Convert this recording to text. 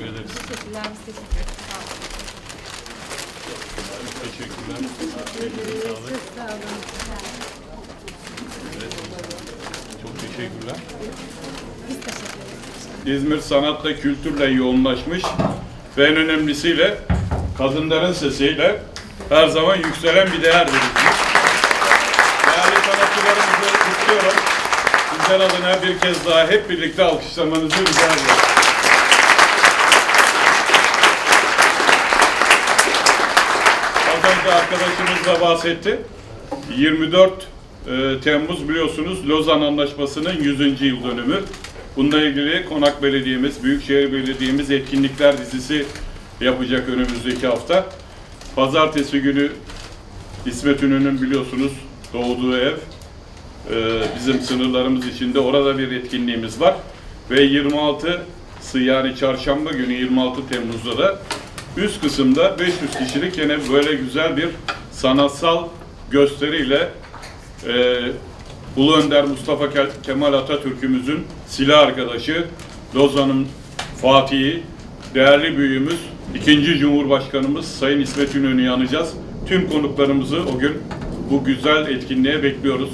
Teşekkür ederiz. Teşekkürler. Biz teşekkür ederiz. Sağ olun. Teşekkürler. Evet. Çok teşekkürler. İzmir sanatla, kültürle yoğunlaşmış ve en önemlisiyle kadınların sesiyle her zaman yükselen bir değerdir. Değerli sanatçılarımızı kutluyorum. Sizler adına bir kez daha hep birlikte alkışlamanızı rica ediyorum. Önce arkadaşımız da bahsetti. 24 e, Temmuz biliyorsunuz Lozan Anlaşması'nın 100. yıl dönümü. Bununla ilgili Konak Belediye'miz, Büyükşehir Belediye'miz etkinlikler dizisi yapacak önümüzdeki hafta. Pazartesi günü İsmet İnönü'nün biliyorsunuz doğduğu ev. e, bizim sınırlarımız içinde orada bir etkinliğimiz var. Ve 26 yani çarşamba günü 26 Temmuz'da da üst kısımda 500 kişilik yine böyle güzel bir sanatsal gösteriyle e, Ulu Önder Mustafa Ke- Kemal Atatürk'ümüzün silah arkadaşı, Lozan'ın Fatih'i, değerli büyüğümüz, ikinci Cumhurbaşkanımız Sayın İsmet İnönü'yü anacağız. Tüm konuklarımızı o gün bu güzel etkinliğe bekliyoruz.